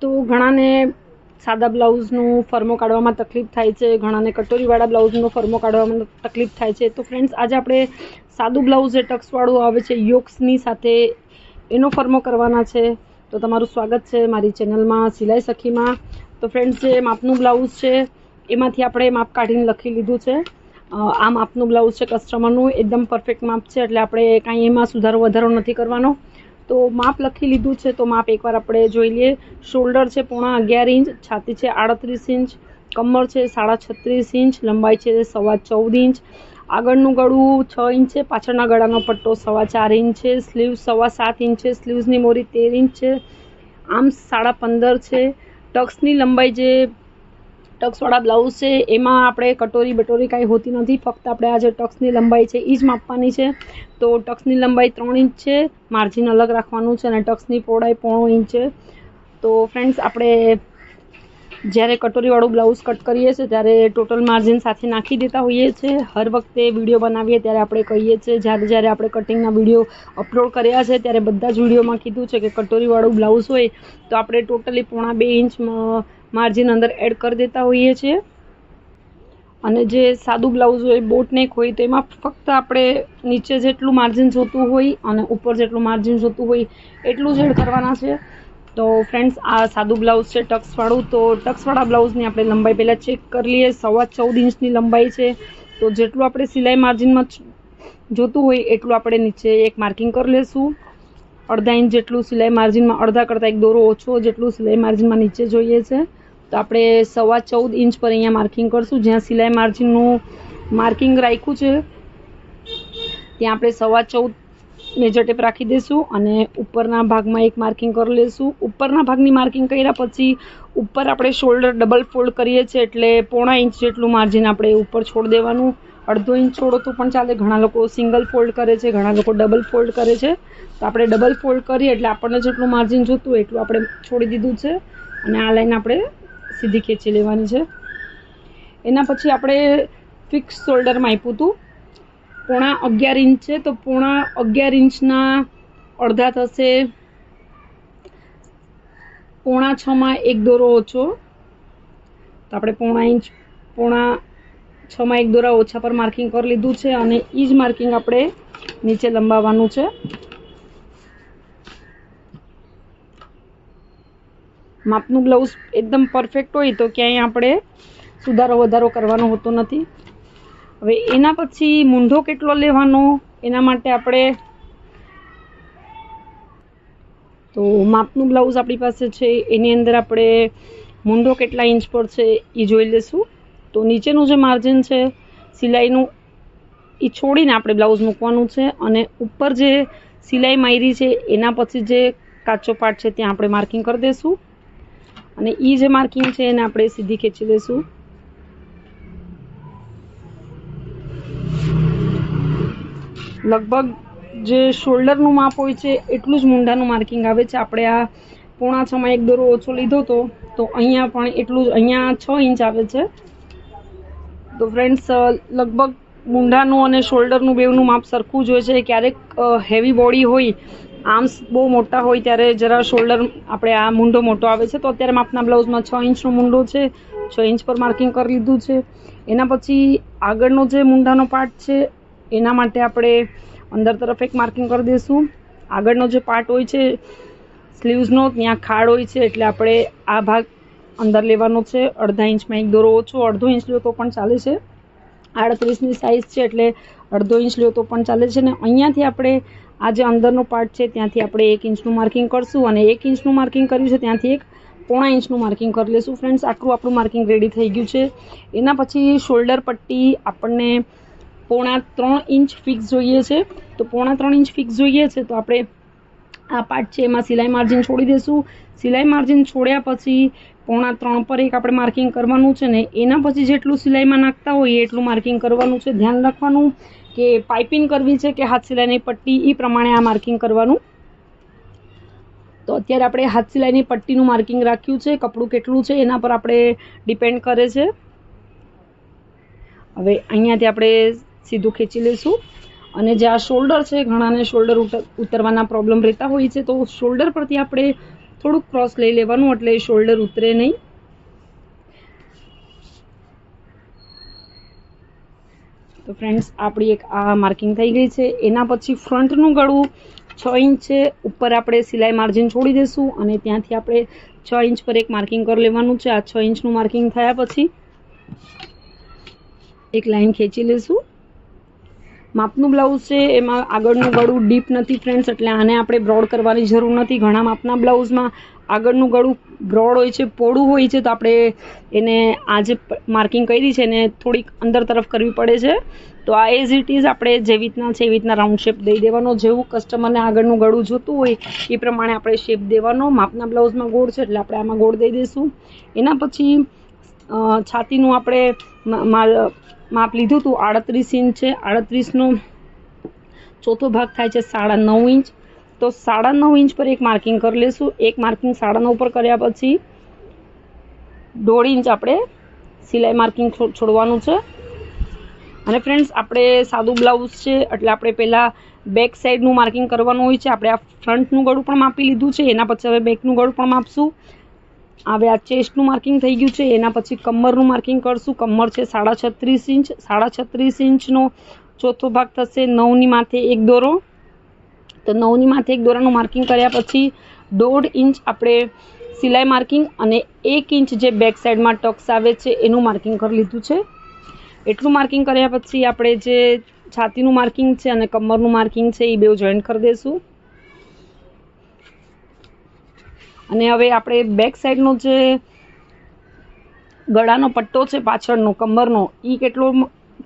તો ઘણાને સાદા બ્લાઉઝનું ફર્મો કાઢવામાં તકલીફ થાય છે, ઘણાને કટોરીવાળા બ્લાઉઝનો ફર્મો કાઢવામાં તકલીફ થાય છે. તો ફ્રેન્ડ્સ આજે આપણે સાદું બ્લાઉઝ જે ટક્સવાળું આવે છે, યોક્સની સાથે એનો ફર્મો કરવાના છે. તો તમારું સ્વાગત છે મારી ચેનલમાં સિલાઈ સખીમાં. તો ફ્રેન્ડ્સ જે માપનું બ્લાઉઝ છે, એમાંથી આપણે માપ કાઢીને લખી લીધું છે. આ માપનું બ્લાઉઝ છે કસ્ટમરનું એકદમ પરફેક્ટ માપ છે, એટલે આપણે કાંઈ એમાં સુધારો વધારો નથી કરવાનો. તો માપ લખી લીધું છે, તો માપ એકવાર આપણે જોઈ લઈએ. શોલ્ડર છે પોણા અગિયાર ઇંચ, છાતી છે આડત્રીસ ઇંચ, કમર છે સાડા છત્રીસ ઇંચ, લંબાઈ છે સવા ચૌદ ઇંચ. આગળનું ગળું છ ઇંચ છે, પાછળના ગળાનો પટ્ટો સવા ચાર ઇંચ છે, સ્લીવ સવા સાત ઇંચ છે, સ્લીવ્સની મોરી તેર ઇંચ છે, આમ સાડા પંદર છે. ટક્સની લંબાઈ જે ટક્સવાળા બ્લાઉઝ છે, એમાં આપણે કટોરી બટોરી કાંઈ હોતી નથી, ફક્ત આપણે આ જે ટક્સની લંબાઈ છે એ જ માપવાની છે. તો ટક્સની લંબાઈ ત્રણ ઇંચ છે, માર્જિન અલગ રાખવાનું છે અને ટક્સની પહોળાઈ પોણો ઇંચ છે. તો ફ્રેન્ડ્સ આપણે જ્યારે કટોરીવાળું બ્લાઉઝ કટ કરીએ છીએ, ત્યારે ટોટલ માર્જિન સાથે નાખી દેતા હોઈએ છીએ. હર વખતે વીડિયો બનાવીએ ત્યારે આપણે કહીએ છીએ, જ્યારે જ્યારે આપણે કટિંગના વીડિયો અપલોડ કર્યા છે, ત્યારે બધા જ વિડીયોમાં કીધું છે કે કટોરીવાળું બ્લાઉઝ હોય, તો આપણે ટોટલી પોણા બે ઇંચ માર્જિન અંદર એડ કરી દેતા હોઈએ છીએ. અને જે સાદું બ્લાઉઝ હોય બોટ નેક હોય તો એમાં ફક્ત આપણે નીચે જેટલું માર્જિન જોતું હોય અને ઉપર જેટલું માર્જિન જોતું હોય, એટલું જ એડ કરવાના છે. તો ફ્રેન્ડ્સ આ સાદું બ્લાઉઝ છે ટક્સવાળું. તો ટક્સવાળા બ્લાઉઝની આપણે લંબાઈ પહેલાં ચેક કરી લઈએ. સવા ચૌદ ઇંચની લંબાઈ છે. તો જેટલું આપણે સિલાઈ માર્જિનમાં જોતું હોય, એટલું આપણે નીચે એક માર્કિંગ કરી લેશું. અડધા ઇંચ જેટલું સિલાઈ માર્જિનમાં, અડધા કરતાં એક દોરો ઓછો જેટલું સિલાઈ માર્જિનમાં નીચે જોઈએ છે. તો આપણે સવા ચૌદ ઇંચ પર અહીંયા માર્કિંગ કરશું. જ્યાં સિલાઈ માર્જિનનું માર્કિંગ રાખ્યું છે, ત્યાં આપણે સવા ચૌદ મેજર ટેપ રાખી દઈશું અને ઉપરના ભાગમાં એક માર્કિંગ કરી લઈશું. ઉપરના ભાગની માર્કિંગ કર્યા પછી ઉપર આપણે શોલ્ડર ડબલ ફોલ્ડ કરીએ છીએ એટલે પોણા ઇંચ જેટલું માર્જિન આપણે ઉપર છોડ દેવાનું. અડધો ઇંચ છોડો તો પણ ચાલે. ઘણા લોકો સિંગલ ફોલ્ડ કરે છે, ઘણા લોકો ડબલ ફોલ્ડ કરે છે. તો આપણે ડબલ ફોલ્ડ કરીએ એટલે આપણને જેટલું માર્જિન જોતું એટલું આપણે છોડી દીધું છે. અને આ લાઈન આપણે સીધી ખેંચી લેવાની છે. એના પછી આપણે ફિક્સ શોલ્ડરમાં આપ્યું હતું. પોણા અગિયાર ઇંચ છે, તો પોણા અગિયાર ઇંચના અડધા થશે. પોણા છમાં એક દોરો ઓછો. તો આપણે પોણા ઇંચ, પોણા છમાં એક દોરા ઓછા પર માર્કિંગ કરી લીધું છે અને એ જ માર્કિંગ આપણે નીચે લંબાવવાનું છે. માપનું બ્લાઉઝ એકદમ પરફેક્ટ હોય તો ક્યાંય આપણે સુધારો વધારો કરવાનો હોતો નથી. હવે એના પછી મૂંઢો કેટલો લેવાનો, એના માટે આપણે તો માપનું બ્લાઉઝ આપણી પાસે છે, એની અંદર આપણે મૂંઢો કેટલા ઇંચ પર છે એ જોઈ લઈશું તો નીચેનું જે માર્જિન છે, સિલાઈનું એ છોડીને આપણે બ્લાઉઝ મૂકવાનું છે અને ઉપર જે સિલાઈ મારી છે, એના પછી જે કાચો પાર્ટ છે, ત્યાં આપણે માર્કિંગ કરી દઈશું અને એ જે માર્કિંગ છે એને આપણે સીધી ખેંચી લઈશું. લગભગ જે શોલ્ડરનું માપ હોય છે, એટલું જ મૂંઢાનું માર્કિંગ આવે છે. આપણે આ પોણા છમાં એક દોરો ઓછો લીધો હતો તો અહીંયા પણ એટલું જ, અહીંયા છ ઇંચ આવે છે. તો ફ્રેન્ડ્સ લગભગ મૂંઢાનું અને શોલ્ડરનું બેવનું માપ સરખું જ હોય છે. ક્યારેક હેવી બોડી હોય આર્મ્સ બહુ મોટા હોય ત્યારે જરા શોલ્ડર આપણે આ મૂંડો મોટો આવે છે, તો અત્યારે માપના બ્લાઉઝમાં છ ઇંચનો મૂંડો છે, છ ઇંચ પર માર્કિંગ કરી લીધું છે. એના પછી આગળનો જે મૂંડાનો પાર્ટ છે, એના માટે આપણે અંદર તરફ એક માર્કિંગ કરી દઈશું. આગળનો જે પાર્ટ હોય છે, સ્લીવ્સનો, ત્યાં ખાડ હોય છે, એટલે આપણે આ ભાગ અંદર લેવાનો છે. અડધા ઇંચમાં એક દોરો ઓછો, અડધો ઇંચ લ્યો તો પણ ચાલે છે. આડત્રીસની સાઇઝ છે, એટલે અડધો ઇંચ લ્યો તો પણ ચાલે છે. ને અહીંયાથી આપણે આ જે અંદરનો પાર્ટ છે, ત્યાંથી આપણે એક ઇંચનું માર્કિંગ કરશું અને એક ઇંચનું માર્કિંગ કર્યું છે, ત્યાંથી એક પોણા ઇંચનું માર્કિંગ કરી લઈશું ફ્રેન્ડ્સ આટલું આપણું માર્કિંગ રેડી થઈ ગયું છે. એના પછી શોલ્ડર પટ્ટી આપણને પોણા ત્રણ ઇંચ ફિક્સ જોઈએ છે. તો પોણા ત્રણ ઇંચ ફિક્સ જોઈએ છે, તો આપણે આ પાર્ટ છે, એમાં સિલાઈ માર્જિન છોડી દઈશું સિલાઈ માર્જિન છોડ્યા પછી પોણા ત્રણ પર એક આપણે માર્કિંગ કરવાનું છે ને એના પછી જેટલું સિલાઈમાં નાખતા હોઈએ એટલું માર્કિંગ કરવાનું છે. ધ્યાન રાખવાનું. કે પાઇપિંગ કરવી છે કે હાથ સિલાઈની પટ્ટી એ પ્રમાણે આ માર્કિંગ કરવાનું. તો અત્યારે આપણે હાથ સિલાઈની પટ્ટીનું માર્કિંગ રાખ્યું છે, કપડું કેટલું છે, એના પર આપણે ડિપેન્ડ કરે છે. હવે અહીંયાથી આપણે સીધું ખેંચી લઈશું. અને જે આ શોલ્ડર છે, ઘણાને શોલ્ડર ઉતરવાના પ્રોબ્લેમ રહેતા હોય છે, તો શોલ્ડર પરથી આપણે થોડુંક ક્રોસ લઈ લેવાનું, એટલે શોલ્ડર ઉતરે નહીં. તો ફ્રેન્ડ્સ આપણી એક આ માર્કિંગ થઈ ગઈ છે. એના પછી ફ્રન્ટનું ગળું છ ઇંચ છે. ઉપર આપણે સિલાઈ માર્જિન છોડી દઈશું અને ત્યાંથી આપણે છ ઇંચ પર એક માર્કિંગ કરી લેવાનું છે. આ છ ઇંચનું માર્કિંગ થયા પછી એક લાઈન ખેંચી લઈશું માપનું બ્લાઉઝ છે, એમાં આગળનું ગળું ડીપ નથી ફ્રેન્ડ્સ એટલે આને આપણે બ્રોડ કરવાની જરૂર નથી. ઘણા માપના બ્લાઉઝમાં આગળનું ગળું બ્રોડ હોય છે, પોળું હોય છે, તો આપણે એને આ જે માર્કિંગ કરી છે, એને થોડીક અંદર તરફ કરવી પડે છે. તો આ એઝ ઇટ ઇઝ આપણે જેવી રીતના છે એવી રીતના રાઉન્ડ શેપ દઈ દેવાનો. જેવું કસ્ટમરને આગળનું ગળું જોતું હોય, એ પ્રમાણે આપણે શેપ દેવાનો. માપના બ્લાઉઝમાં ગોળ છે, એટલે આપણે આમાં ગોળ દઈ દઈશું. એના પછી છાતીનું આપણે માપ લીધું હતું, આડત્રીસ ઇંચ છે. આડત્રીસનો ચોથો ભાગ થાય છે સાડા નવ ઇંચ. તો સાડા નવ ઇંચ પર એક માર્કિંગ કરી લેશું. એક માર્કિંગ સાડા નવ પર કર્યા પછી દોઢ ઇંચ આપણે સિલાઈ માર્કિંગ છોડવાનું છે. અને ફ્રેન્ડ્સ, આપણે સાદું બ્લાઉઝ છે, એટલે આપણે પહેલાં બેક સાઈડનું માર્કિંગ કરવાનું હોય છે. આપણે આ ફ્રન્ટનું ગળું પણ માપી લીધું છે. એના પછી હવે બેકનું ગળું પણ માપશું. હવે આ ચેસ્ટનું માર્કિંગ થઈ ગયું છે, એના પછી કમરનું માર્કિંગ કરશું. કમર છે સાડા છત્રીસ ઇંચ, સાડા છત્રીસ ઇંચનો ચોથો ભાગ થશે નવની માથે એક દોરો. તો નવની માથે એક દોરાનું માર્કિંગ કર્યા પછી દોઢ ઇંચ આપણે સિલાઈ માર્કિંગ અને એક ઇંચ જે બેક સાઈડમાં ટક્સ આવે છે, એનું માર્કિંગ કરી લીધું છે. એટલું માર્કિંગ કર્યા પછી આપણે જે છાતીનું માર્કિંગ છે અને કમરનું માર્કિંગ છે, એ બેઉ જોઈન્ટ કરી દઈશું અને હવે આપણે બેક સાઈડનો જે ગળાનો પટ્ટો છે, પાછળનો, કમરનો એ કેટલો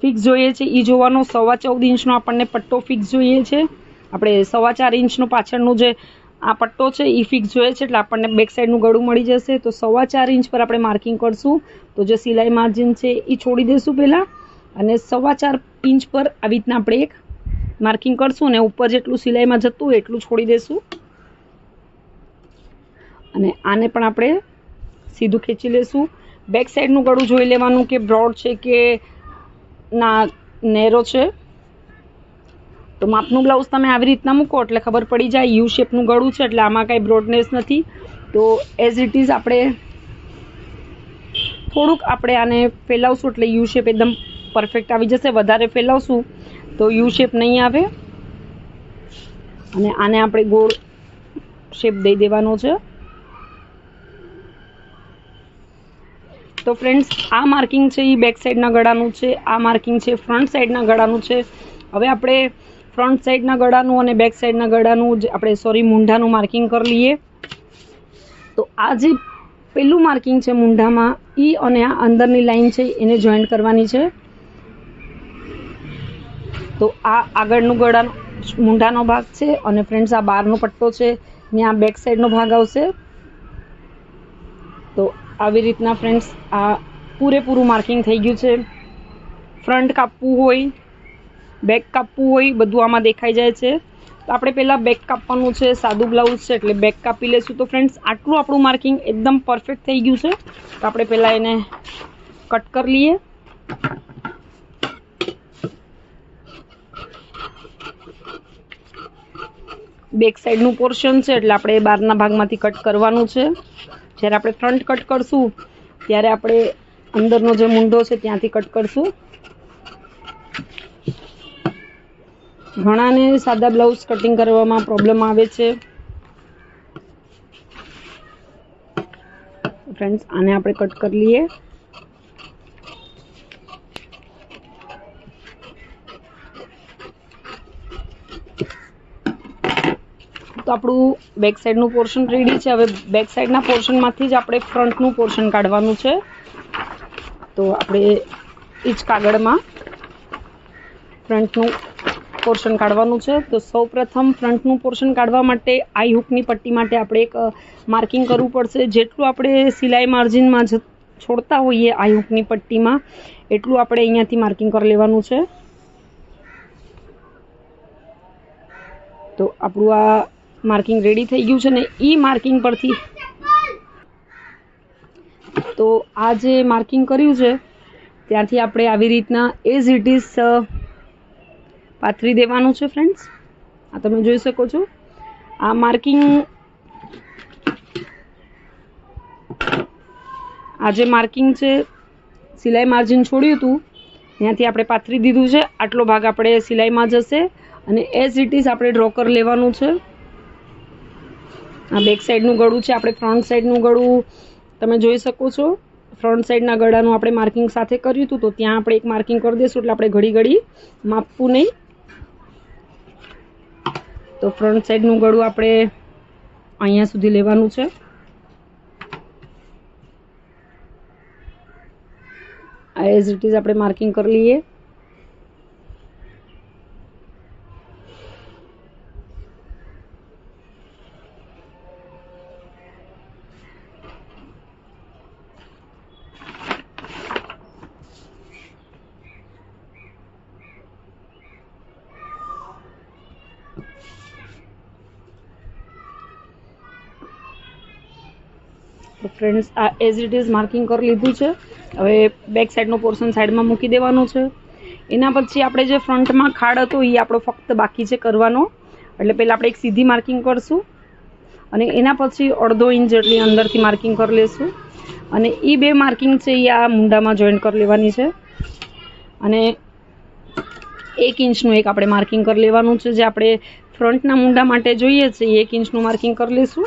ફિક્સ જોઈએ છે? એ જોવાનો સવા ચૌદ ઇંચનો આપણને પટ્ટો ફિક્સ જોઈએ છે. આપણે સવા ચાર ઇંચનો પાછળનું જે આ પટ્ટો છે એ ફિક્સ જોઈએ છે, એટલે આપણને બેક સાઈડનું ગળું મળી જશે. તો સવા ચાર ઇંચ પર આપણે માર્કિંગ કરશું. તો જે સિલાઈ માર્જિન છે એ છોડી દઈશું પહેલાં. અને સવા ચાર ઇંચ પર આવી રીતના આપણે એક માર્કિંગ કરશું અને ઉપર જેટલું સિલાઈમાં જતું એટલું છોડી દઈશું અને આને પણ આપણે સીધું ખેંચી લેશું. બેક સાઈડનું ગળું જોઈ લેવાનું કે બ્રોડ છે કે ના નેરો છે. તો માપનું બ્લાઉઝ તમે આવી રીતના મૂકો એટલે ખબર પડી જાય. યુ શેપનું ગળું છે એટલે આમાં કાંઈ બ્રોડનેસ નથી. તો એઝ ઇટ ઇઝ આપણે થોડુંક આપણે આને ફેલાવશું એટલે યુ શેપ એકદમ પરફેક્ટ આવી જશે. વધારે ફેલાવશું તો યુ શેપ નહીં આવે. અને આને આપણે ગોળ શેપ દઈ દેવાનો છે. તો ફ્રેન્ડ્સ આ માર્કિંગ છે એ બેક સાઈડના ગળાનું છે, આ માર્કિંગ છે ફ્રન્ટ સાઈડના ગળાનું છે. હવે આપણે ફ્રન્ટ સાઈડના ગળાનું અને બેક સાઈડના ગળાનું જે આપણે સોરી મૂંઢાનું માર્કિંગ કરી લઈએ. તો આ જે પેલું માર્કિંગ છે મૂંઢામાં એ અને આ અંદરની લાઈન છે, એને જોઈન્ટ કરવાની છે. તો આ આગળનું ગળાનો, મૂંઢાનો ભાગ છે અને ફ્રેન્ડ્સ આ બહારનો પટ્ટો છે, ને આ બેક સાઈડનો ભાગ આવશે. આવી રીતના ફ્રેન્ડ્સ આ પૂરેપૂરું માર્કિંગ થઈ ગયું છે. ફ્રન્ટ કાપવું હોય બેક કાપવું હોય, બધું આમાં દેખાઈ જાય છે. તો આપણે પહેલાં બેક કાપવાનું છે, સાદું બ્લાઉઝ છે, એટલે બેક કાપી લેશું. તો ફ્રેન્ડ્સ આટલું આપણું માર્કિંગ એકદમ પરફેક્ટ થઈ ગયું છે. તો આપણે પહેલાં એને કટ કરી લઈએ. બેક સાઈડનું પોર્શન છે, એટલે આપણે બહારના ભાગમાંથી કટ કરવાનું છે. જ્યારે આપણે ફ્રન્ટ કટ કરશું, ત્યારે આપણે અંદરનો જે મુંડો છે ત્યાંથી કટ કરશું. ઘણાને સાદા બ્લાઉઝ કટિંગ કરવામાં પ્રોબ્લેમ આવે છે. ફ્રેન્ડ્સ આને આપણે કટ કરી લઈએ. તો આપણું બેક સાઈડનું પોર્શન રેડી છે. હવે બેક સાઈડના પોર્શનમાંથી જ આપણે ફ્રન્ટનું પોર્શન કાઢવાનું છે. તો આપણે એ જ કાગળમાં ફ્રન્ટનું પોર્શન કાઢવાનું છે. તો સૌ પ્રથમ ફ્રન્ટનું પોર્શન કાઢવા માટે આઈ હુકની પટ્ટી માટે આપણે એક માર્કિંગ કરવું પડશે. જેટલું આપણે સિલાઈ માર્જિનમાં જ છોડતા હોઈએ આઈ હુકની પટ્ટીમાં, એટલું આપણે અહીંયાથી માર્કિંગ કરી લેવાનું છે. તો આપણું આ માર્કિંગ રેડી થઈ ગયું છે ને એ માર્કિંગ પરથી. તો આ જે માર્કિંગ કર્યું છે ત્યાંથી આપણે આવી રીતના એઝ ઇટ ઇઝ પાથરી દેવાનું છે ફ્રેન્ડ્સ આ તમે જોઈ શકો છો. આ માર્કિંગ આ જે માર્કિંગ છે, સિલાઈ માર્જિન છોડ્યું હતું, ત્યાંથી આપણે પાથરી દીધું છે. આટલો ભાગ આપણે સિલાઈમાં જશે અને એઝ ઇટ ઇઝ આપણે ડ્રોકર લેવાનું છે. આ બેક સાઈડનું ગળું છે, આપણે ફ્રન્ટ સાઈડનું ગળું તમે જોઈ શકો છો. ફ્રન્ટ સાઈડના ગળાનું આપણે માર્કિંગ સાથે કર્યું હતું, તો ત્યાં આપણે એક માર્કિંગ કરી દઈશું, એટલે આપણે ઘડી ઘડી માપવું નહીં. તો ફ્રન્ટ સાઈડનું ગળું આપણે અહીંયા સુધી લેવાનું છે. એઝ ઇટ ઇઝ આપણે માર્કિંગ કરી લઈએ. તો ફ્રેન્ડ્સ આ એઝ ઇટ ઇઝ માર્કિંગ કરી લીધું છે. હવે બેક સાઈડનો પોર્શન સાઈડમાં મૂકી દેવાનું છે. એના પછી આપણે જે ફ્રન્ટમાં ખાડ હતો એ આપણો ફક્ત બાકી છે કરવાનો. એટલે પહેલાં આપણે એક સીધી માર્કિંગ કરશું. અને એના પછી અડધો ઇંચ જેટલી અંદરથી માર્કિંગ કરી લેશું. અને એ બે માર્કિંગ છે એ આ મુંડામાં જોઈન્ટ કરી લેવાની છે. અને એક ઇંચનું એક આપણે માર્કિંગ કરી લેવાનું છે. જે આપણે ફ્રન્ટના મુંડા માટે જોઈએ છે એ એક ઇંચનું માર્કિંગ કરી લઈશું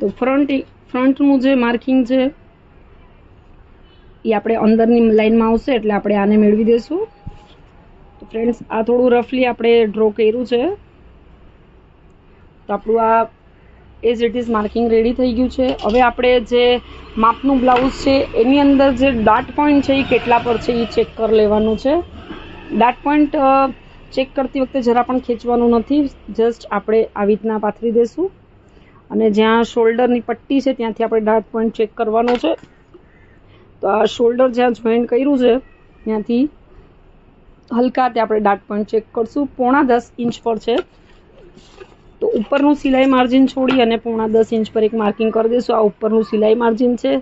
તો ફ્રન્ટ ફ્રન્ટનું જે માર્કિંગ છે, એ આપણે અંદરની લાઇનમાં આવશે એટલે આપણે આને મેળવી દઈશું. તો ફ્રેન્ડ્સ આ થોડું રફલી આપણે ડ્રો કર્યું છે. તો આપણું આ as it is marking ready થઈ ગયું છે. હવે આપણે જે માપનું બ્લાઉઝ છે, એની અંદર જે ડાટ પોઈન્ટ છે, એ કેટલા પર છે, એ ચેક કરી લેવાનું છે. ડાટ પોઈન્ટ ચેક કરતી વખતે જરા પણ ખેંચવાનું નથી. જસ્ટ આપણે આવી રીતના પાથરી દઈશું. અને જ્યાં શોલ્ડરની પટ્ટી છે, ત્યાંથી આપણે ડાર્ટ પોઈન્ટ ચેક કરવાનો છે. તો આ શોલ્ડર જ્યાં જોઈન્ટ કર્યું છે, ત્યાંથી હલકા તે આપણે ડાર્ટ પોઈન્ટ ચેક કરશું. પોણા દસ ઇંચ પર છે. તો ઉપરનું સિલાઈ માર્જિન છોડી અને પોણા દસ ઇંચ પર એક માર્કિંગ કરી દઈશું. આ ઉપરનું સિલાઈ માર્જિન છે.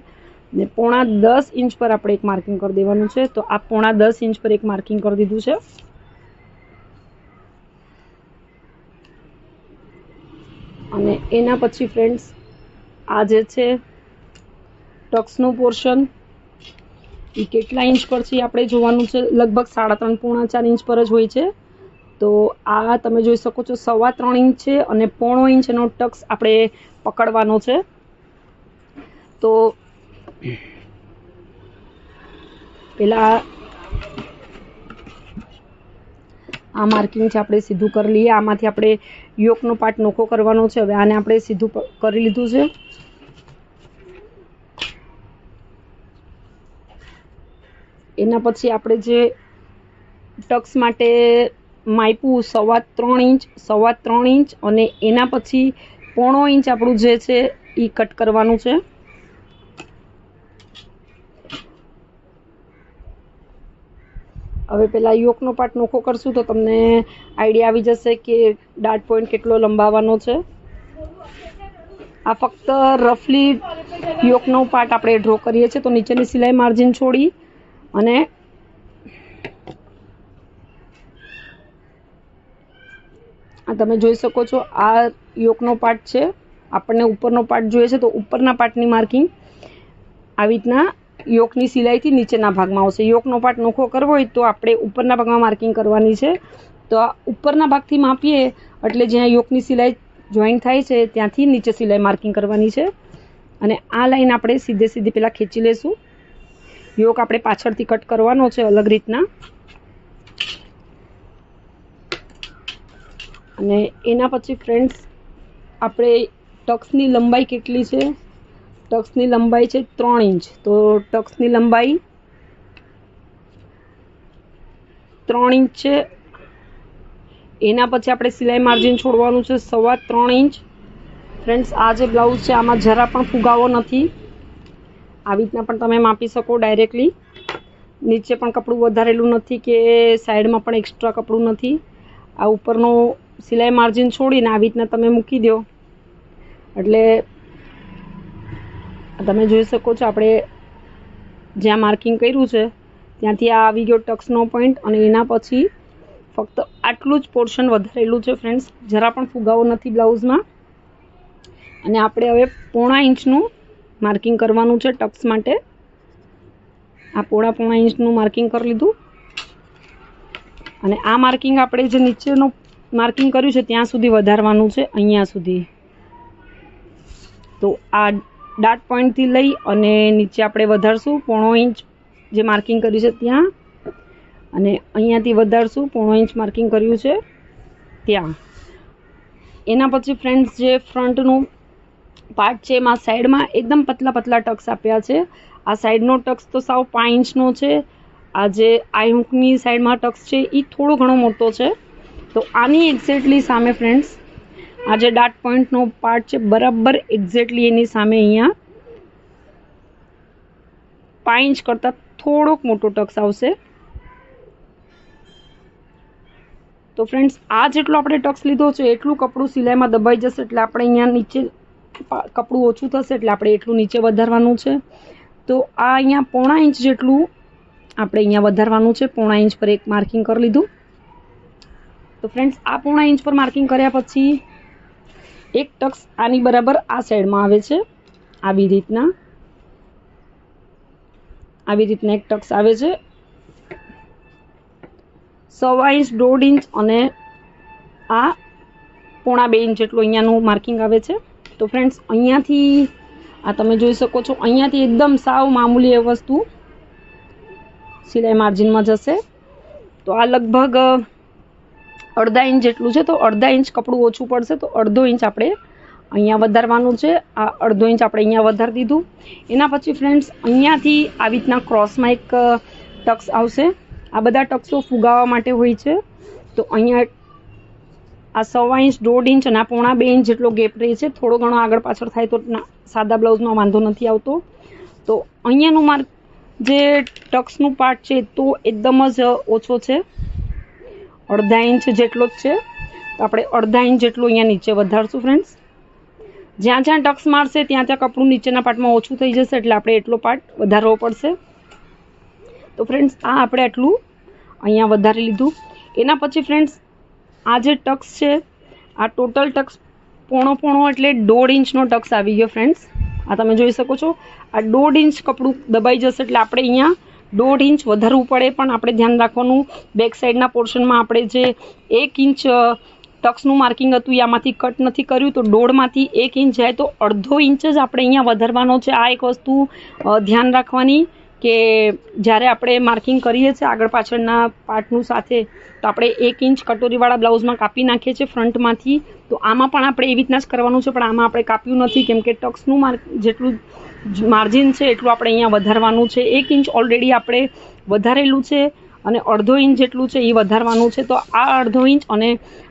ને પોણા દસ ઇંચ પર આપણે એક માર્કિંગ કરી દેવાનું છે. તો આ પોણા દસ ઇંચ પર એક માર્કિંગ કરી દીધું છે. અને એના પછી ફ્રેન્ડ્સ આ જે છે, ટક્સનું પોર્શન એ કેટલા ઇંચ પર છે આપણે જોવાનું છે. લગભગ સાડા ત્રણ પોણા ચાર ઇંચ પર જ હોય છે. તો આ તમે જોઈ શકો છો, સવા ત્રણ ઇંચ છે અને પોણો ઇંચ એનો ટક્સ આપણે પકડવાનો છે. તો પેલા આ માર્કિંગ છે આપણે સીધું કરી લઈએ. આમાંથી આપણે યોકનો પાર્ટ નોખો કરવાનો છે. હવે આને આપણે સીધું કરી લીધું છે. એના પછી આપણે જે ટક્સ માટે માપ્યું સવા ત્રણ ઇંચ, સવા ત્રણ ઇંચ અને એના પછી પોણો ઇંચ આપણું જે છે એ કટ કરવાનું છે. હવે પેલા યોકનો પાર્ટ નોખો કરશું તો તમને આઈડિયા આવી જશે કે ડાર્ટ પોઈન્ટ કેટલો લંબાવવાનો છે. આ ફક્ત રફલી યોકનો પાર્ટ આપણે ડ્રો કરીએ છીએ તો નીચેની સિલાઈ માર્જિન છોડી અને આ તમે જોઈ શકો છો આ યોકનો પાર્ટ છે. આપણને ઉપરનો પાર્ટ જોઈએ છે તો ઉપરના પાર્ટની માર્કિંગ આવી રીતના યોકની સિલાઈથી નીચેના ભાગમાં આવશે. યોકનો પાર્ટ નોખો કરવો હોય તો આપણે ઉપરના ભાગમાં માર્કિંગ કરવાની છે. તો આ ઉપરના ભાગથી માપીએ એટલે જ્યાં યોકની સિલાઈ જોઈન્ટ થાય છે, ત્યાંથી નીચે સિલાઈ માર્કિંગ કરવાની છે. અને આ લાઈન આપણે સીધે સીધી પહેલાં ખેંચી લેશું. યોક આપણે પાછળથી કટ કરવાનો છે અલગ રીતના. અને એના પછી ફ્રેન્ડ્સ આપણે ટક્સની લંબાઈ કેટલી છે? ટક્સની લંબાઈ છે ત્રણ ઇંચ. તો ટક્સની લંબાઈ ત્રણ ઇંચ છે. એના પછી આપણે સિલાઈ માર્જિન છોડવાનું છે સવા ત્રણ ઇંચ. ફ્રેન્ડ્સ, આ જે બ્લાઉઝ છે, આમાં જરા પણ ફુગાવો નથી. આવી રીતના પણ તમે માપી શકો ડાયરેક્ટલી. નીચે પણ કપડું વધારેલું નથી કે સાઈડમાં પણ એક્સ્ટ્રા કપડું નથી. આ ઉપરનો સિલાઈ માર્જિન છોડીને આવી રીતના તમે મૂકી દો. એટલે તમે જોઈ શકો છો આપણે જ્યાં માર્કિંગ કર્યું છે, ત્યાંથી આ આવી ગયો ટક્સનો પોઈન્ટ અને એના પછી ફક્ત આટલું જ પોર્શન વધારેલું છે ફ્રેન્ડ્સ જરા પણ ફુગાવો નથી બ્લાઉઝમાં અને આપણે હવે પોણા ઇંચનું માર્કિંગ કરવાનું છે ટક્સ માટે. આ પોણા પોણા ઇંચનું માર્કિંગ કરી લીધું. અને આ માર્કિંગ આપણે જે નીચેનું માર્કિંગ કર્યું છે, ત્યાં સુધી વધારવાનું છે, અહીંયા સુધી. તો આ ડાટ પોઈન્ટથી લઈ અને નીચે આપણે વધારશું, પોણો ઇંચ જે માર્કિંગ કર્યું છે ત્યાં. અને અહીંયાથી વધારશું, પોણો ઇંચ માર્કિંગ કર્યું છે ત્યાં. એના પછી ફ્રેન્ડ્સ જે ફ્રન્ટનું પાર્ટ છે એમાં સાઈડમાં એકદમ પતલા પતલા ટક્સ આપ્યા છે. આ સાઈડનો ટક્સ તો સાવ પાંચ ઇંચનો છે. આ જે આઈ હુકની સાઈડમાં ટક્સ છે એ થોડો ઘણો મોટો છે. તો આની એક્ઝેક્ટલી સામે ફ્રેન્ડ્સ આ જે ડાટ પોઈન્ટનો પાર્ટ છે. બરાબર એક્ઝેક્ટલી એની સામે અહીંયા પાંચ કરતાં થોડોક મોટો ટક્સ આવશે. તો ફ્રેન્ડ્સ આ જેટલો આપણે ટક્સ લીધો છે, એટલું કપડું સિલાઈમાં દબાઈ જશે એટલે આપણે અહીંયા નીચે કપડું ઓછું થશે એટલે આપણે એટલું નીચે વધારવાનું છે. તો આ અહીંયા પોણા ઇંચ જેટલું આપણે અહીંયા વધારવાનું છે. પોણા ઇંચ પર એક માર્કિંગ કરી લીધું. તો ફ્રેન્ડ્સ આ પોણા ઇંચ પર માર્કિંગ કર્યા પછી એક ટક્સ આની બરાબર આ સાઈડમાં આવે છે. આવી રીતના. આવી રીતના એક ટક્સ આવે છે. સવા ઇંચ દોઢ ઇંચ અને આ પોણા બે ઇંચ જેટલું અહીંયાનું માર્કિંગ આવે છે. તો ફ્રેન્ડ્સ, અહીંયાથી આ તમે જોઈ શકો છો, અહીંયાથી એકદમ સાવ મામૂલી એ વસ્તુ. સિલાઈ માર્જિનમાં જશે. તો આ લગભગ અડધા ઇંચ જેટલું છે, તો અડધા ઇંચ કપડું ઓછું પડશે, તો અડધો ઇંચ આપણે અહીંયા વધારવાનું છે. આ અડધો ઇંચ આપણે અહીંયા વધારી દીધું. એના પછી ફ્રેન્ડ્સ અહીંયાથી આવી રીતના ક્રોસમાં એક ટક્સ આવશે. આ બધા ટક્સો ફુગાવા માટે હોય છે. તો અહીંયા આ સવા ઇંચ, દોઢ ઇંચ અને પોણા બે ઇંચ જેટલો ગેપ રહે છે. થોડો ઘણો આગળ પાછળ થાય તો સાદા બ્લાઉઝમાં વાંધો નથી આવતો. તો અહીંયાનું માર્ક જે ટક્સનું પાર્ટ છે, તો એકદમ જ ઓછો છે. અડધા ઇંચ જેટલો જ છે. આપણે અડધા ઇંચ જેટલું અહીંયા નીચે વધારશું ફ્રેન્ડ્સ જ્યાં જ્યાં ટક્સ મારશે, ત્યાં ત્યાં કપડું નીચેના પાર્ટમાં ઓછું થઈ જશે, એટલે આપણે એટલો પાર્ટ વધારવો પડશે. તો ફ્રેન્ડ્સ આ આપણે આટલું અહીંયા વધારી લીધું. એના પછી ફ્રેન્ડ્સ આ જે ટક્સ છે, આ ટોટલ ટક્સ પોણો પોણો એટલે દોઢ ઇંચનો ટક્સ આવી ગયો ફ્રેન્ડ્સ આ તમે જોઈ શકો છો. આ દોઢ ઇંચ કપડું દબાઈ જશે, એટલે આપણે અહીંયા દોઢ ઇંચ વધારવું પડે, પણ આપણે ધ્યાન રાખવાનું બેક સાઈડના પોર્શનમાં આપણે જે એક ઇંચ ટક્સનું માર્કિંગ હતું એ આમાંથી કટ નથી કર્યું, તો દોઢમાંથી એક ઇંચ જાય, તો અડધો ઇંચ જ આપણે અહીંયા વધારવાનો છે. આ એક વસ્તુ ધ્યાન રાખવાની કે જ્યારે આપણે માર્કિંગ કરીએ છીએ આગળ પાછળના પાર્ટનું સાથે, તો આપણે એક ઇંચ કટોરીવાળા બ્લાઉઝમાં કાપી નાખીએ છીએ ફ્રન્ટમાંથી. તો આમાં પણ આપણે એવી રીતના જ કરવાનું છે, પણ આમાં આપણે કાપ્યું નથી, કેમ કે ટક્સનું માર્ક જેટલું માર્જિન છે એટલું આપણે અહીંયા વધારવાનું છે. એક ઇંચ ઓલરેડી આપણે વધારેલું છે અને અડધો ઇંચ જેટલું છે એ વધારવાનું છે. તો આ અડધો ઇંચ અને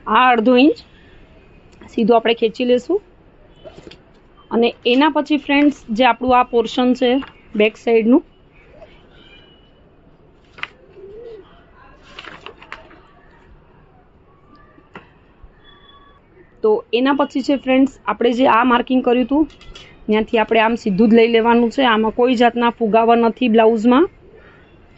આ અડધો ઇંચ સીધું આપણે ખેંચી લેશું. અને એના પછી ફ્રેન્ડ્સ જે આપણું આ પોર્શન છે બેક સાઈડનું તો એના પછી છે ફ્રેન્ડ્સ આપણે જે આ માર્કિંગ કર્યું હતું ત્યાંથી આપણે આમ સીધું જ લઈ લેવાનું છે. આમાં કોઈ જાતના ફુગાવા નથી બ્લાઉઝમાં.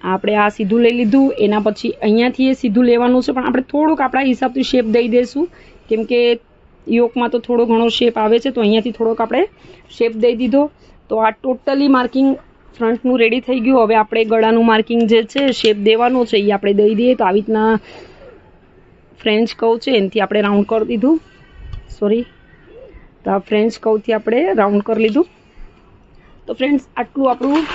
આપણે આ સીધું લઈ લીધું. એના પછી અહીંયાથી એ સીધું લેવાનું છે. પણ આપણે થોડુંક આપણા હિસાબથી શેપ દઈ દઈશું. કેમ કે યોકમાં તો થોડો ઘણો શેપ આવે છે, તો અહીંયાથી થોડોક આપણે શેપ દઈ દીધો. તો આ ટોટલી માર્કિંગ ફ્રન્ટનું રેડી થઈ ગયું. હવે આપણે ગળાનું માર્કિંગ જે છે શેપ દેવાનો છે, એ આપણે દઈ દઈએ. તો આવી રીતના ફ્રેન્ચ કવ છે. એનાથી આપણે રાઉન્ડ કરી દીધું. સોરી તો આ ફ્રેન્ચ કવથી આપણે રાઉન્ડ કરી લીધું. તો ફ્રેન્ડ્સ આટલું આપણું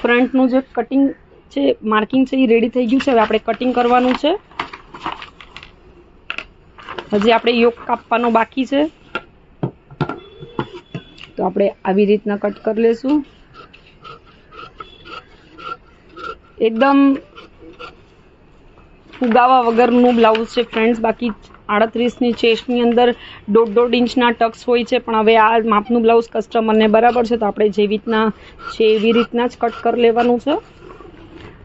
ફ્રન્ટનું જે કટિંગ છે માર્કિંગ છે, એ રેડી થઈ ગયું છે. હવે આપણે કટિંગ કરવાનું છે. હજી આપણે યોગ કાપવાનો બાકી છે. તો આપણે આવી રીતના કટ કરી લેશું. એકદમ ફુગાવા વગરનું બ્લાઉઝ છે ફ્રેન્ડ્સ બાકી આડત્રીસની ચેસ્ટની અંદર દોઢ દોઢ ઇંચના ટક્સ હોય છે, પણ હવે આ માપનું બ્લાઉઝ કસ્ટમરને બરાબર છે, તો આપણે જેવી રીતના છે એવી રીતના જ કટ કરી લેવાનું છે.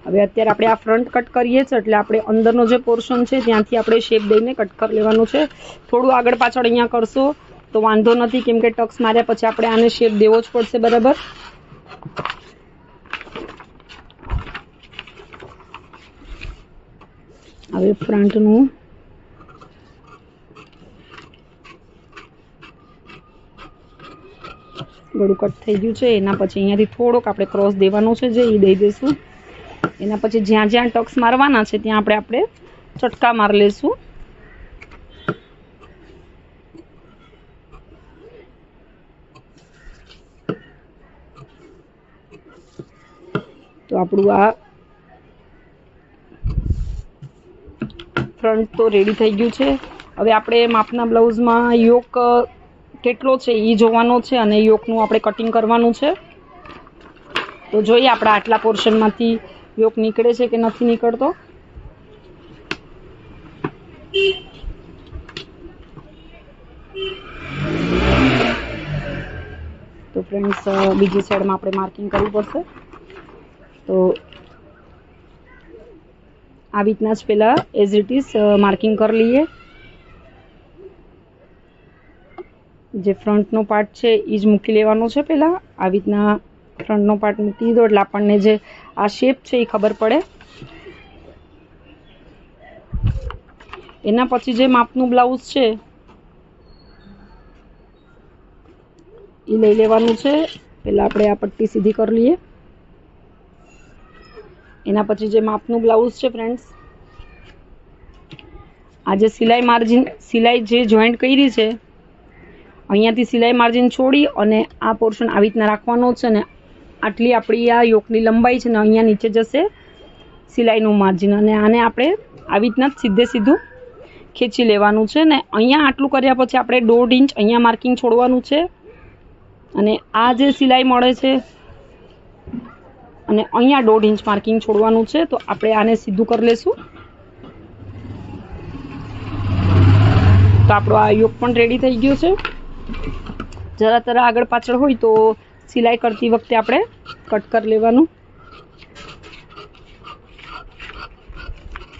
હવે અત્યારે આપણે આ ફ્રન્ટ કટ કરીએ છીએ, એટલે આપણે અંદરનો જે પોર્શન છે, ત્યાંથી આપણે શેપ દઈને કટ કરી લેવાનું છે. થોડું આગળ પાછળ અહીંયા કરશો, તો વાંધો નથી, કેમ કે ટક્સ માર્યા પછી આપણે આને શેપ દેવો જ પડશે, બરાબર? હવે ફ્રન્ટનું ગળું કટ થઈ ગયું છે. એના પછી અહીંયાથી થોડોક આપણે ક્રોસ દેવાનો છે જે એ દઈ દઈશું. એના પછી જ્યાં જ્યાં ટક્સ મારવાના છે ત્યાં આપણે આપણે ચટકા મારી લઈશું તો આપણું આ ફ્રન્ટ તો રેડી થઈ ગયું છે. હવે આપણે માપના બ્લાઉઝમાં યોક કેટલો છે એ જોવાનો છે અને યોકનું આપણે કટિંગ કરવાનું છે. તો જોઈએ આપણા આટલા પોર્શનમાંથી યોક નીકળે છે કે નથી નીકળતો. તો ફ્રેન્ડ્સ બીજી સાઈડમાં આપણે માર્કિંગ કરવું પડશે. તો આવી રીતના જ પહેલાં એઝ ઇટ ઇઝ માર્કિંગ કરી લઈએ. જે ફ્રન્ટનો પાર્ટ છે એ જ મૂકી લેવાનો છે પહેલાં આવી રીતના ફ્રન્ટનો પાર્ટ મૂકી દીધો એટલે આપણને જે આ શેપ છે એ ખબર પડે. એના પછી જે માપનું બ્લાઉઝ છે એ લઈ લેવાનું છે. પહેલાં આપણે આ પટ્ટી સીધી કરી લઈએ. એના પછી જે માપનું બ્લાઉઝ છે ફ્રેન્ડ્સ આ જે સિલાઈ માર્જિન, સિલાઈ જે જોઈન્ટ કરી છે અહીંયાથી સિલાઈ માર્જિન છોડી અને આ પોર્શન આવી રીતના રાખવાનો છે ને આટલી આપણી આ યોકની લંબાઈ છે ને અહીંયા નીચે જશે સિલાઈનું માર્જિન અને આને આપણે આવી રીતના સીધે સીધું ખેંચી લેવાનું છે ને અહીંયા આટલું કર્યા પછી આપણે દોઢ ઇંચ અહીંયા માર્કિંગ છોડવાનું છે અને આ જે સિલાઈ મળે છે અને અહીંયા દોઢ ઇંચ માર્કિંગ છોડવાનું છે તો આપણે આને સીધું કરી લેશું. તો આપણો આ યોગ પણ રેડી થઈ ગયો છે. જરા તરા આગળ પાછળ હોય તો સિલાઈ કરતી વખતે આપણે કટ કરી લેવાનું.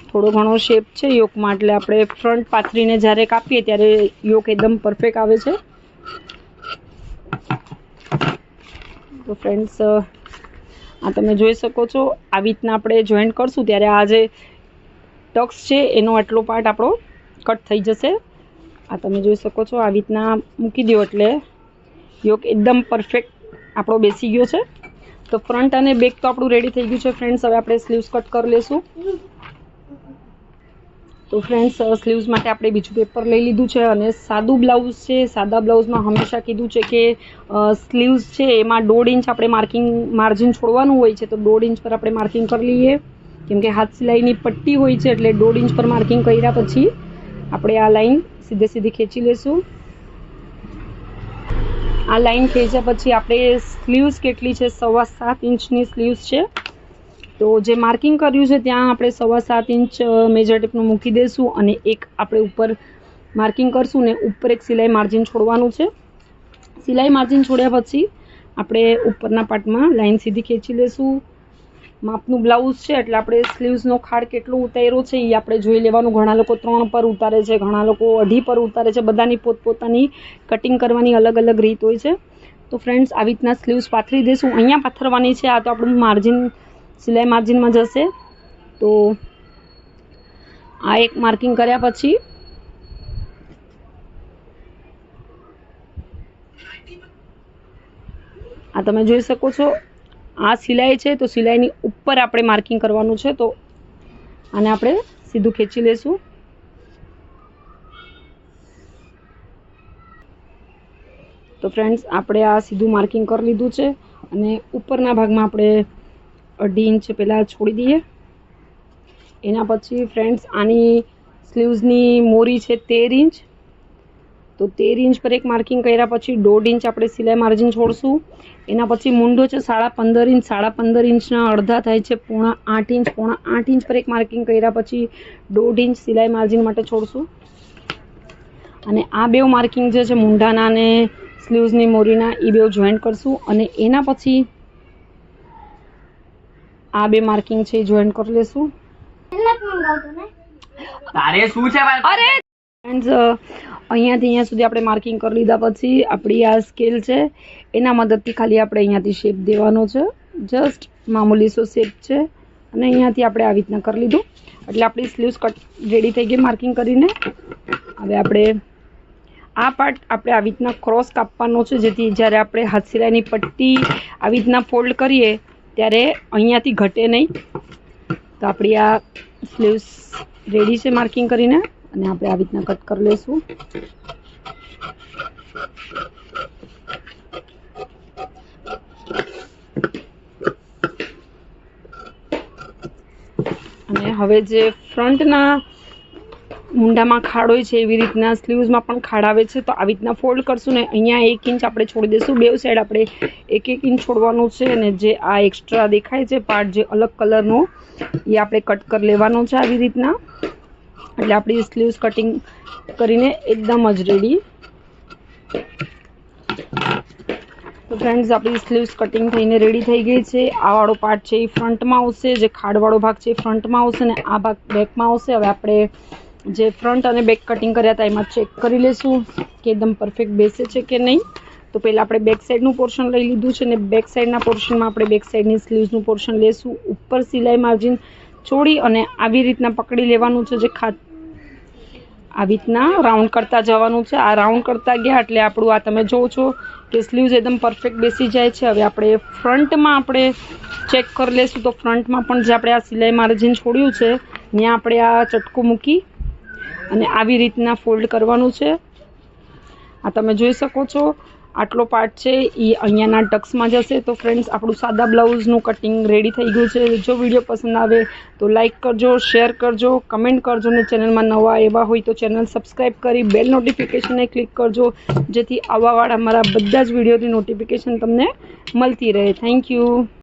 થોડો ઘણો શેપ છે યોકમાં, એટલે આપણે ફ્રન્ટ પાથરીને જ્યારે કાપીએ ત્યારે યોક એકદમ પરફેક્ટ આવે છે. તો ફ્રેન્ડ્સ આ તમે જોઈ શકો છો આવી રીતના આપણે જોઈન્ટ કરશું ત્યારે આ જે ટક્સ છે એનો આટલો પાર્ટ આપણો કટ થઈ જશે. આ તમે જોઈ શકો છો આવી રીતના મૂકી દો એટલે યોગ એકદમ પરફેક્ટ આપણો બેસી ગયો છે. તો ફ્રન્ટ અને બેક તો આપણું રેડી થઈ ગયું છે. ફ્રેન્ડ્સ હવે આપણે સ્લીવ્સ કટ કરી લેશું. તો ફ્રેન્ડ્સ સ્લીવ્સ માટે આપણે બીજું પેપર લઈ લીધું છે અને સાદું બ્લાઉઝ છે. સાદા બ્લાઉઝમાં હંમેશા કીધું છે કે સ્લીવ્સ છે એમાં દોઢ ઇંચ આપણે માર્કિંગ માર્જિન છોડવાનું હોય છે. તો દોઢ ઇંચ પર આપણે માર્કિંગ કરી લઈએ. કેમ કે હાથ સિલાઈની પટ્ટી હોય છે એટલે દોઢ ઇંચ પર માર્કિંગ કર્યા પછી આપણે આ લાઈન સીધે સીધી ખેંચી લેશું. આ લાઈન ખેંચ્યા પછી આપણે સ્લીવ્સ કેટલી છે? સવા સાત ઇંચની સ્લીવ્સ છે. તો જે માર્કિંગ કર્યું છે ત્યાં આપણે સવા સાત ઇંચ મેજર ટેપનું મૂકી દઈશું અને એક આપણે ઉપર માર્કિંગ કરશું ને ઉપર એક સિલાઈ માર્જિન છોડવાનું છે. સિલાઈ માર્જિન છોડ્યા પછી આપણે ઉપરના પાર્ટમાં લાઈન સીધી ખેંચી લેશું માપનું બ્લાઉઝ છે, એટલે આપણે સ્લીવ્સનો ખાડ કેટલો ઉતાર્યો છે એ આપણે જોઈ લેવાનું. ઘણા લોકો ત્રણ પર ઉતારે છે, ઘણા લોકો અઢી પર ઉતારે છે. બધાની પોતપોતાની કટિંગ કરવાની અલગ અલગ રીત હોય છે. તો ફ્રેન્ડ્સ આવી રીતના સ્લીવ્સ પાથરી દઈશું. અહીંયા પાથરવાની છે, આ તો આપણું માર્જિન સિલાઈ માર્જિનમાં જશે. તો આ એક માર્કિંગ કર્યા પછી આ તમે જોઈ શકો છો. આ સિલાઈ છે, તો સિલાઈની ઉપર આપણે માર્કિંગ કરવાનું છે, તો આને આપણે સીધું ખેંચી લેશું. તો ફ્રેન્ડ્સ આપણે આ સીધું માર્કિંગ કરી લીધું છે, અને ઉપરના ભાગમાં આપણે અઢી ઇંચ પહેલાં છોડી દઈએ. એના પછી ફ્રેન્ડ્સ આની સ્લીવ્સની મોરી છે તેર ઇંચ. તો તેર ઇંચ પર એક માર્કિંગ કર્યા પછી દોઢ ઇંચ આપણે સિલાઈ માર્જિન છોડશું. એના પછી મુંડો છે સાડા પંદર ઇંચ સાડા પંદર ઇંચના અડધા થાય છે પોણા આઠ ઇંચ પોણા આઠ ઇંચ પર એક માર્કિંગ કર્યા પછી દોઢ ઇંચ સિલાઈ માર્જિન માટે છોડશું. અને આ બેવ માર્કિંગ જે છે મૂંઢાના અને સ્લીવ્સની મોરીના એ બેવ જોઈન્ટ કરશું અને એના પછી આ બે માર્કિંગ છે એ જોઈન્ટ કરી લેશું. તારે શું છે અરે ફ્રેન્ડ્સ અહીંયાથી અહીંયા સુધી આપણે માર્કિંગ કરી લીધા પછી આપણી આ સ્કેલ છે, એના મદદથી ખાલી આપણે અહીંયાથી શેપ દેવાનો છે. જસ્ટ મામૂલી સો શેપ છે. અને અહીંયાથી આપણે આવી રીતના કરી લીધું. એટલે આપણી સ્લીવ્સ કટ રેડી થઈ ગઈ માર્કિંગ કરીને. હવે આપણે આ પાર્ટ આપણે આવી રીતના ક્રોસ કાપવાનો છે, જેથી જ્યારે આપણે હાથ સિલાઈની પટ્ટી આવી રીતના ફોલ્ડ કરીએ, ત્યારે અહીંયાથી ઘટે નહીં. તો આપણી આ સ્લીવ્સ રેડી છે માર્કિંગ કરીને. અને આપણે આવી રીતના કટ કરી લઈશું. અને હવે જે ફ્રન્ટના મુંડામાં ખાડો છે, એવી રીતના સ્લીવ્સમાં પણ ખાડ આવે છે, તો આવી રીતના ફોલ્ડ કરશું ને અહીંયા એક ઇંચ આપણે છોડી દઈશું બે સાઈડ આપણે એક એક ઇંચ છોડવાનું છે અને જે આ એક્સ્ટ્રા દેખાય છે પાર્ટ જે અલગ કલરનો એ આપણે કટ કરી લેવાનો છે આવી રીતના. એટલે આપણી સ્લીવ્સ કટિંગ કરીને એકદમ જ રેડી તો ફ્રેન્ડ્સ આપણી સ્લીવ્સ કટિંગ થઈને રેડી થઈ ગઈ છે. આ વાળો પાર્ટ છે એ ફ્રન્ટમાં આવશે, જે ખાડવાળો ભાગ છે એ ફ્રન્ટમાં આવશે ને આ ભાગ બેકમાં આવશે. હવે આપણે જે ફ્રન્ટ અને બેક કટિંગ કર્યા હતા એમાં ચેક કરી લેશું કે એકદમ પરફેક્ટ બેસે છે કે નહીં. તો પહેલાં આપણે બેક સાઈડનું પોર્શન લઈ લીધું છે ને બેક સાઈડના પોર્શનમાં આપણે બેક સાઈડની સ્લીવ્સનું પોર્શન લેશું. ઉપર સિલાઈ માર્જિન છોડી અને આવી રીતના પકડી લેવાનું છે જે ખા આવી રીતના રાઉન્ડ કરતા જવાનું છે. આ રાઉન્ડ કરતા ગયા એટલે આપણું આ તમે જોવો છો કે સ્લીવ્સ એકદમ પરફેક્ટ બેસી જાય છે. હવે આપણે ફ્રન્ટમાં આપણે ચેક કરી લઈશું તો ફ્રન્ટમાં પણ જે આપણે આ સિલાઈ માર્જિન છોડ્યું છે, ત્યાં આપણે આ ચટકું મૂકી અને આવી રીતના ફોલ્ડ કરવાનું છે. આ તમે જોઈ શકો છો. આટલો પાર્ટ છે એ અહીંયાના ટક્સમાં જશે. તો ફ્રેન્ડ્સ આપણું સાદા બ્લાઉઝનું કટિંગ રેડી થઈ ગયું છે. જો વીડિયો પસંદ આવે, તો લાઇક કરજો શેર કરજો કમેન્ટ કરજો ને ચેનલમાં નવા એવા હોય તો ચેનલ સબસ્ક્રાઈબ કરી બેલ નોટિફિકેશનને ક્લિક કરજો, જેથી આવાવાળા મારા બધા જ વિડીયોની નોટિફિકેશન તમને મળતી રહે. Thank you